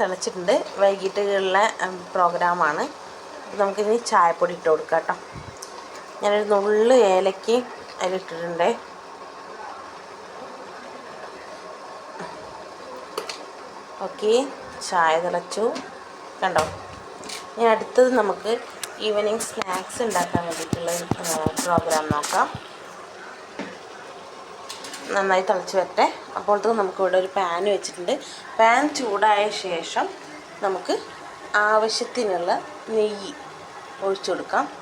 തിളച്ചിട്ടുണ്ട്. വൈകിട്ടുള്ള പ്രോഗ്രാമാണ്. നമുക്കിനി ചായപ്പൊടി ഇട്ട് കൊടുക്കാം കേട്ടോ. ഞാനൊരു നുള്ളു ഏലയ്ക്ക് അതിലിട്ടിട്ടുണ്ട്. ഓക്കെ ചായ തിളച്ചു. കണ്ടോ? ഇനി അടുത്തത് നമുക്ക് ഈവനിങ് സ്നാക്സ് ഉണ്ടാക്കാൻ വേണ്ടിയിട്ടുള്ള പ്രോഗ്രാം നോക്കാം. നന്നായി തിളച്ച് വരട്ടെ. അപ്പോഴത്തേക്ക് നമുക്കിവിടെ ഒരു പാൻ വെച്ചിട്ടുണ്ട്. പാൻ ചൂടായ ശേഷം നമുക്ക് ആവശ്യത്തിനുള്ള നെയ്യ് ഒഴിച്ചു കൊടുക്കാം.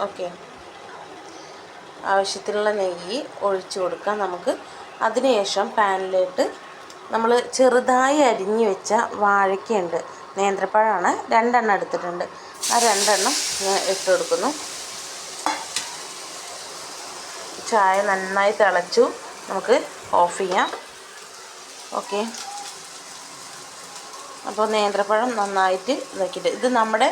ഓക്കെ ആവശ്യത്തിനുള്ള നെയ്യ് ഒഴിച്ചു കൊടുക്കാം. നമുക്ക് അതിനുശേഷം പാനിലോട്ട് നമ്മൾ ചെറുതായി അരിഞ്ഞു വെച്ച വാഴയ്ക്കയുണ്ട്. നേന്ത്രപ്പഴമാണ്. രണ്ടെണ്ണം എടുത്തിട്ടുണ്ട്. ആ രണ്ടെണ്ണം ഞാൻ ഇട്ട് കൊടുക്കുന്നു. ചായ നന്നായി തിളച്ചു. നമുക്ക് ഓഫ് ചെയ്യാം. ഓക്കെ അപ്പോൾ നേന്ത്രപ്പഴം നന്നായിട്ട് ഇതാക്കിയിട്ട് ഇത് നമ്മുടെ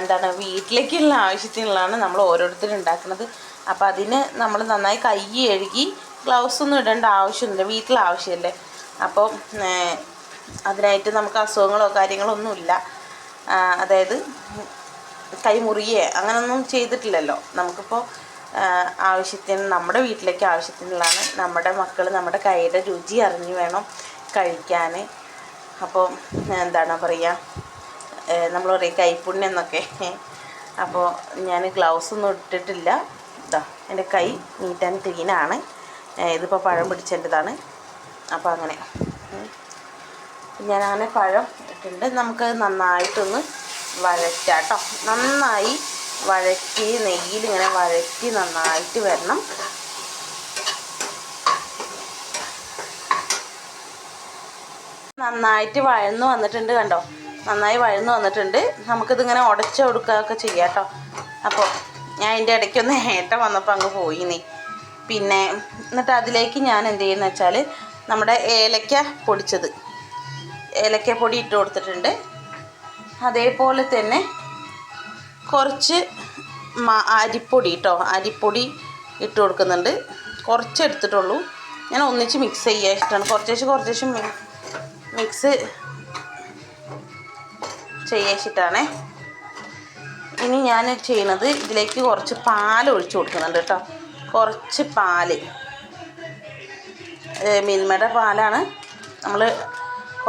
എന്താണ് വീട്ടിലേക്കുള്ള ആവശ്യത്തിനുള്ളതാണ് നമ്മൾ ഓരോരുത്തരും ഉണ്ടാക്കുന്നത്. അപ്പോൾ അതിന് നമ്മൾ നന്നായി കൈ കഴുകി ഗ്ലൗസ് ഒന്നും ഇടേണ്ട ആവശ്യമൊന്നുമില്ല വീട്ടിൽ ആവശ്യമല്ലേ? അപ്പോൾ അതിനായിട്ട് നമുക്ക് അസുഖങ്ങളോ കാര്യങ്ങളോ ഒന്നുമില്ല. അതായത് കൈ മുറിയേ അങ്ങനൊന്നും ചെയ്തിട്ടില്ലല്ലോ. നമുക്കിപ്പോൾ ആവശ്യത്തിന് നമ്മുടെ വീട്ടിലേക്ക് ആവശ്യത്തിനുള്ളതാണ്. നമ്മുടെ മക്കൾ നമ്മുടെ കൈയുടെ രുചി അറിഞ്ഞു വേണം കഴിക്കാൻ അപ്പോൾ എന്താണ് പറയുക നമ്മൾ പറയും കൈപ്പുണ്യം എന്നൊക്കെ. അപ്പോൾ ഞാൻ ഗ്ലൗസ് ഒന്നും ഇട്ടിട്ടില്ല. ഇതാ എന്റെ കൈ നീറ്റ് ആൻഡ് ക്ലീനാണ് ഇതിപ്പോൾ പഴം പിടിച്ചേണ്ടതാണ്. അപ്പോൾ അങ്ങനെ. ഞാൻ അങ്ങനെ പഴം ഇട്ടിട്ടുണ്ട് നമുക്ക് നന്നായിട്ടൊന്ന് വഴറ്റാം നന്നായി വഴറ്റി നെയ്യിൽ ഇങ്ങനെ വഴറ്റി നന്നായിട്ട് വരണം. നന്നായിട്ട് വഴന്നു വന്നിട്ടുണ്ട് കണ്ടോ? നന്നായി വഴന്നു വന്നിട്ടുണ്ട്. നമുക്കിതിങ്ങനെ ഉടച്ചു കൊടുക്കുകയൊക്കെ ചെയ്യാം കേട്ടോ അപ്പോൾ ഞാൻ അതിന്റെ ഇടയ്ക്കൊന്ന് ഏട്ടം വന്നപ്പോൾ അങ്ങ് പോയി നീ പിന്നെ എന്നിട്ട് അതിലേക്ക് ഞാൻ എന്ത് ചെയ്യുന്നു വെച്ചാൽ നമ്മുടെ ഏലക്ക പൊടിച്ചത്. ഏലക്ക പൊടി ഇട്ട് കൊടുത്തിട്ടുണ്ട്. അതേപോലെ തന്നെ കുറച്ച് അരിപ്പൊടി കേട്ടോ അരിപ്പൊടി ഇട്ട് കൊടുക്കുന്നുണ്ട്. കുറച്ച് എടുത്തിട്ടുള്ളൂ. ഞാൻ ഒന്നിച്ച് മിക്സ് ചെയ്യാൻ ഇഷ്ടമാണ് കുറച്ചേച്ച് കുറച്ചേച്ച് മിക്സ് ചെയ്യാച്ചിട്ടാണേ ഇനി ഞാൻ ചെയ്യുന്നത് ഇതിലേക്ക് കുറച്ച് പാൽ ഒഴിച്ചു കൊടുക്കുന്നുണ്ട് കേട്ടോ കുറച്ച് പാൽ മിൽമയുടെ പാലാണ് നമ്മൾ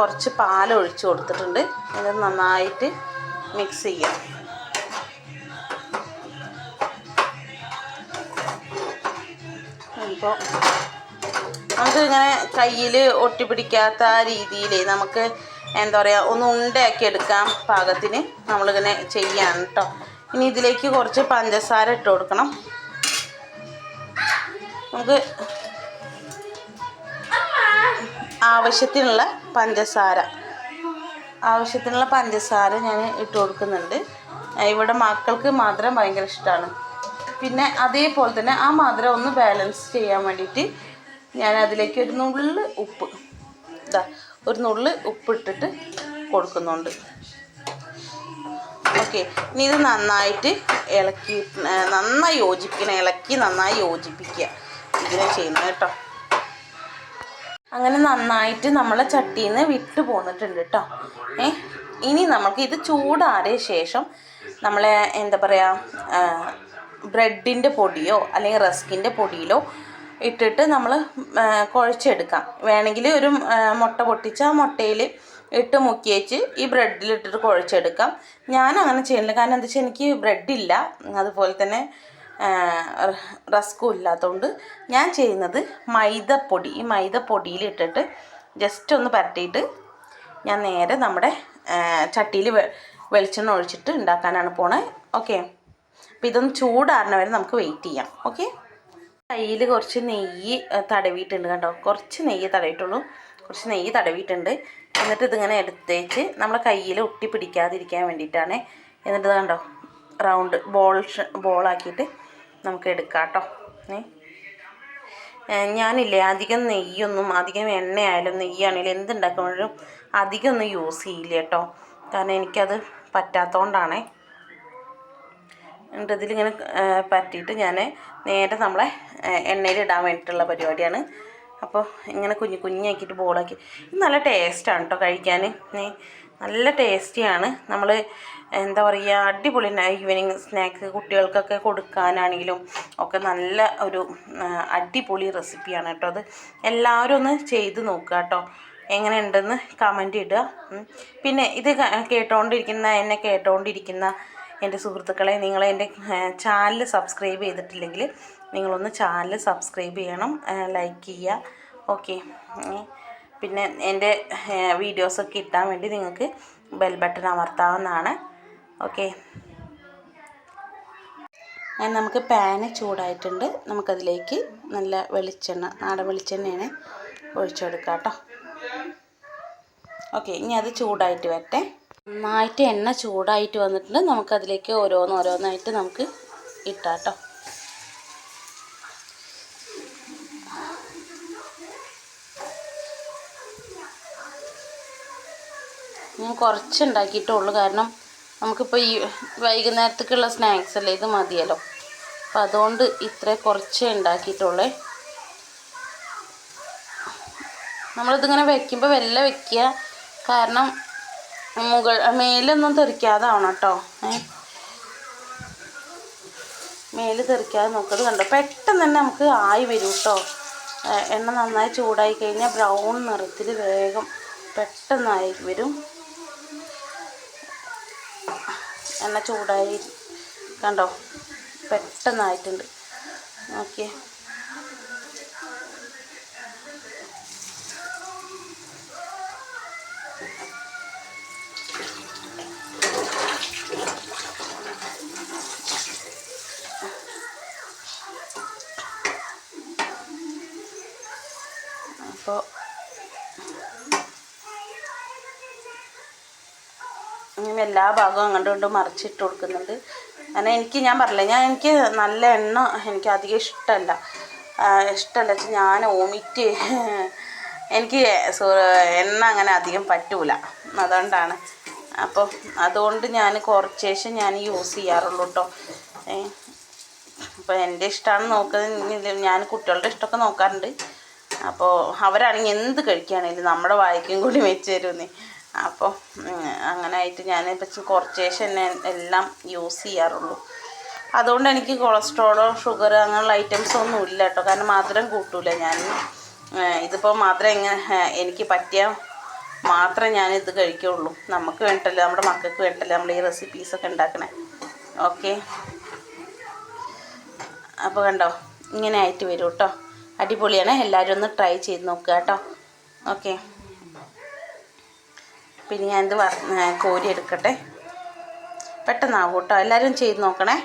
കുറച്ച് പാൽ ഒഴിച്ചു കൊടുത്തിട്ടുണ്ട്. ഇത് നന്നായിട്ട് മിക്സ് ചെയ്യാം. ഇപ്പോൾ നമുക്ക് ഇങ്ങനെ കയ്യിൽ ഒട്ടിപ്പിടിക്കാത്ത രീതിയിൽ നമുക്ക് എന്താ പറയുക ഒന്ന് ഉണ്ടയാക്കി എടുക്കാം പാകത്തിന്. നമ്മളിങ്ങനെ ചെയ്യാൻ കേട്ടോ ഇനി ഇതിലേക്ക് കുറച്ച് പഞ്ചസാര ഇട്ട് കൊടുക്കണം. നമുക്ക് ആവശ്യത്തിനുള്ള പഞ്ചസാര. ആവശ്യത്തിനുള്ള പഞ്ചസാര ഞാൻ ഇട്ട് കൊടുക്കുന്നുണ്ട്. ഇവിടെ മക്കൾക്ക് മധുരം ഭയങ്കര ഇഷ്ടമാണ് പിന്നെ അതേപോലെ തന്നെ ആ മധുരം ഒന്ന് ബാലൻസ് ചെയ്യാൻ വേണ്ടിയിട്ട് ഞാൻ അതിലേക്ക് ഒരു നുള്ള് ഉപ്പ് ഇതാ ഒരു നുള്ള് ഉപ്പിട്ടിട്ട് കൊടുക്കുന്നുണ്ട്. ഓക്കെ ഇനി ഇത് നന്നായിട്ട് ഇളക്കി നന്നായി യോജിപ്പിക്കണം. ഇളക്കി നന്നായി യോജിപ്പിക്കുക. ഇങ്ങനെ ചെയ്യുന്നത് കേട്ടോ. അങ്ങനെ നന്നായിട്ട് നമ്മളെ ചട്ടിയിൽ നിന്ന് വിട്ടു പോന്നിട്ടുണ്ട് കേട്ടോ ഏ ഇനി നമുക്ക് ഇത് ചൂടാറിയ ശേഷം നമ്മളെ എന്താ പറയുക ബ്രെഡിന്റെ പൊടിയോ അല്ലെങ്കിൽ റസ്കിന്റെ പൊടിയിലോ ഇട്ടിട്ട് നമ്മൾ കുഴച്ചെടുക്കാം. വേണമെങ്കിൽ ഒരു മുട്ട പൊട്ടിച്ച് ആ മുട്ടയിൽ ഇട്ട് മുക്കിയേച്ച് ഈ ബ്രെഡിലിട്ടിട്ട് കുഴച്ചെടുക്കാം. ഞാൻ അങ്ങനെ ചെയ്യുന്നില്ല. കാരണം എന്താ വെച്ചാൽ എനിക്ക് ബ്രെഡില്ല. അതുപോലെ തന്നെ റസ്കും ഇല്ലാത്തതുകൊണ്ട് ഞാൻ ചെയ്യുന്നത് മൈദപ്പൊടി. ഈ മൈദപ്പൊടിയിൽ ഇട്ടിട്ട് ജസ്റ്റ് ഒന്ന് പരട്ടിയിട്ട് ഞാൻ നേരെ നമ്മുടെ ചട്ടിയിൽ വെളിച്ചെണ്ണ ഒഴിച്ചിട്ട് ഉണ്ടാക്കാനാണ് പോണേ. ഓക്കെ അപ്പം ഇതൊന്ന് ചൂടാറിന വരെ നമുക്ക് വെയിറ്റ് ചെയ്യാം. ഓക്കെ കയ്യിൽ കുറച്ച് നെയ്യ് തടവിയിട്ടുണ്ട് കണ്ടോ? കുറച്ച് നെയ്യ് തടവിയിട്ടുള്ളൂ. കുറച്ച് നെയ്യ് തടവിയിട്ടുണ്ട്. എന്നിട്ട് ഇതിങ്ങനെ എടുത്തേച്ച് നമ്മളെ കയ്യിൽ ഒട്ടി പിടിക്കാതിരിക്കാൻ വേണ്ടിയിട്ടാണ്. എന്നിട്ട് കണ്ടോ? റൗണ്ട് ബോൾ ബോളാക്കിയിട്ട് നമുക്ക് എടുക്കാം കേട്ടോ. ഞാനില്ലേ അധികം നെയ്യൊന്നും അധികം എണ്ണയായാലും നെയ്യാണെങ്കിലും എന്തുണ്ടാക്കുമ്പോഴും അധികം ഒന്നും യൂസ് ചെയ്യില്ല കേട്ടോ. കാരണം എനിക്കത് പറ്റാത്തതുകൊണ്ടാണേ എന്നിട്ട് ഇതിലിങ്ങനെ പറ്റിയിട്ട് ഞാൻ നേരെ നമ്മളെ എണ്ണയിൽ ഇടാൻ വേണ്ടിയിട്ടുള്ള പരിപാടിയാണ്. അപ്പോൾ ഇങ്ങനെ കുഞ്ഞു കുഞ്ഞാക്കിയിട്ട് ബോളാക്കി. നല്ല ടേസ്റ്റാണ് കേട്ടോ കഴിക്കാൻ നല്ല ടേസ്റ്റിയാണ്. നമ്മൾ എന്താ പറയുക അടിപൊളി ഈവനിങ് സ്നാക്ക് കുട്ടികൾക്കൊക്കെ കൊടുക്കാനാണെങ്കിലും ഒക്കെ നല്ല ഒരു അടിപൊളി റെസിപ്പിയാണ് കേട്ടോ അത്. എല്ലാവരും ഒന്ന് ചെയ്ത് നോക്കുക കേട്ടോ എങ്ങനെ ഉണ്ടെന്ന് കമന്റ് ഇടുക പിന്നെ ഇത് കേട്ടോണ്ടിരിക്കുന്ന എന്നെ കേട്ടോണ്ടിരിക്കുന്ന എന്റെ സുഹൃത്തുക്കളെ നിങ്ങൾ എന്റെ ചാനൽ സബ്സ്ക്രൈബ് ചെയ്തിട്ടില്ലെങ്കിൽ നിങ്ങളൊന്ന് ചാനൽ സബ്സ്ക്രൈബ് ചെയ്യണം. ലൈക്ക് ചെയ്യുക. ഓക്കെ പിന്നെ എന്റെ വീഡിയോസൊക്കെ കിട്ടാൻ വേണ്ടി നിങ്ങൾക്ക് ബെൽ ബട്ടൺ അമർത്താവുന്നതാണ്. ഓക്കെ അങ്ങനെ നമുക്ക് പാന് ചൂടായിട്ടുണ്ട്. നമുക്കതിലേക്ക് നല്ല വെളിച്ചെണ്ണ നാടൻ വെളിച്ചെണ്ണയാണ് ഒഴിച്ചു കൊടുക്കുക കേട്ടോ. ഓക്കെ ഇനി അത് ചൂടായിട്ട് വരട്ടെ. നന്നായിട്ട് എണ്ണ ചൂടായിട്ട് വന്നിട്ടുണ്ട്. നമുക്കതിലേക്ക് ഓരോന്നോരോന്നായിട്ട് നമുക്ക് ഇട്ടാം കുറച്ച് ഉണ്ടാക്കിയിട്ടുള്ളൂ കാരണം നമുക്കിപ്പോൾ ഈ വൈകുന്നേരത്തേക്കുള്ള സ്നാക്സ് അല്ലേ ഇത് മതിയല്ലോ. അപ്പോൾ അതുകൊണ്ട് ഇത്ര കുറച്ചേ ഉണ്ടാക്കിയിട്ടുള്ളേ. നമ്മളിതിങ്ങനെ വെക്കുമ്പോൾ വെല്ല വെക്കുക. കാരണം മുകൾ മേലൊന്നും തെറിക്കാതാവണം കേട്ടോ. മേൽ തെറിക്കാതെ നോക്കത് കണ്ടോ? പെട്ടെന്ന് തന്നെ നമുക്ക് ആയി വരും കേട്ടോ. എണ്ണ നന്നായി ചൂടായി കഴിഞ്ഞാൽ ബ്രൗൺ നിറത്തിൽ വേഗം പെട്ടെന്നായി വരും. എണ്ണ ചൂടായി കണ്ടോ? പെട്ടെന്നായിട്ടുണ്ട്. ഓക്കെ അപ്പോൾ എല്ലാ ഭാഗവും അങ്ങോട്ടും ഇങ്ങോട്ടും മറിച്ചിട്ട് കൊടുക്കുന്നുണ്ട്. അങ്ങനെ എനിക്ക് ഞാൻ പറഞ്ഞില്ല ഞാൻ എനിക്ക് നല്ല എണ്ണ എനിക്ക് അധികം ഇഷ്ടമല്ല. ഇഷ്ടമല്ല വെച്ചാൽ ഞാൻ ഓമിറ്റ് എനിക്ക് എണ്ണ അങ്ങനെ അധികം പറ്റൂല. അതുകൊണ്ടാണ്. അപ്പോൾ അതുകൊണ്ട് ഞാൻ കുറച്ച് ശേഷം ഞാൻ യൂസ് ചെയ്യാറുള്ളൂ കേട്ടോ അപ്പോൾ എന്റെ ഇഷ്ടമാണ് നോക്കുന്നത് ഞാൻ കുട്ടികളുടെ ഇഷ്ടമൊക്കെ നോക്കാറുണ്ട്. അപ്പോൾ അവരാണെങ്കിൽ എന്ത് കഴിക്കുകയാണെങ്കിലും നമ്മുടെ വായിക്കും കൂടി വെച്ച് തരുന്നേ അപ്പോൾ അങ്ങനെ ആയിട്ട് ഞാൻ ഇപ്പം കുറച്ച് ശേഷം എല്ലാം യൂസ് ചെയ്യാറുള്ളൂ. അതുകൊണ്ട് എനിക്ക് കൊളസ്ട്രോളോ ഷുഗർ അങ്ങനെയുള്ള ഐറ്റംസ് ഒന്നും ഇല്ല കേട്ടോ. കാരണം മാത്രം കൂട്ടൂല ഞാൻ ഇതിപ്പോൾ മധുരം എങ്ങനെ എനിക്ക് പറ്റിയ മാത്രമേ ഞാൻ ഇത് കഴിക്കുള്ളൂ. നമുക്ക് വേണ്ടല്ലോ നമ്മുടെ മക്കൾക്ക് വേണ്ടല്ലോ നമ്മൾ ഈ റെസിപ്പീസൊക്കെ ഉണ്ടാക്കണേ ഓക്കെ? അപ്പോൾ കണ്ടോ ഇങ്ങനെ ആയിട്ട് വരും കേട്ടോ അടിപൊളിയാണ്. എല്ലാവരും ഒന്ന് ട്രൈ ചെയ്ത് നോക്കുക കേട്ടോ ഓക്കെ? പിന്നെ ഞാനിത് കോരി എടുക്കട്ടെ പെട്ടെന്നാവും കേട്ടോ എല്ലാവരും ചെയ്ത് നോക്കണേ.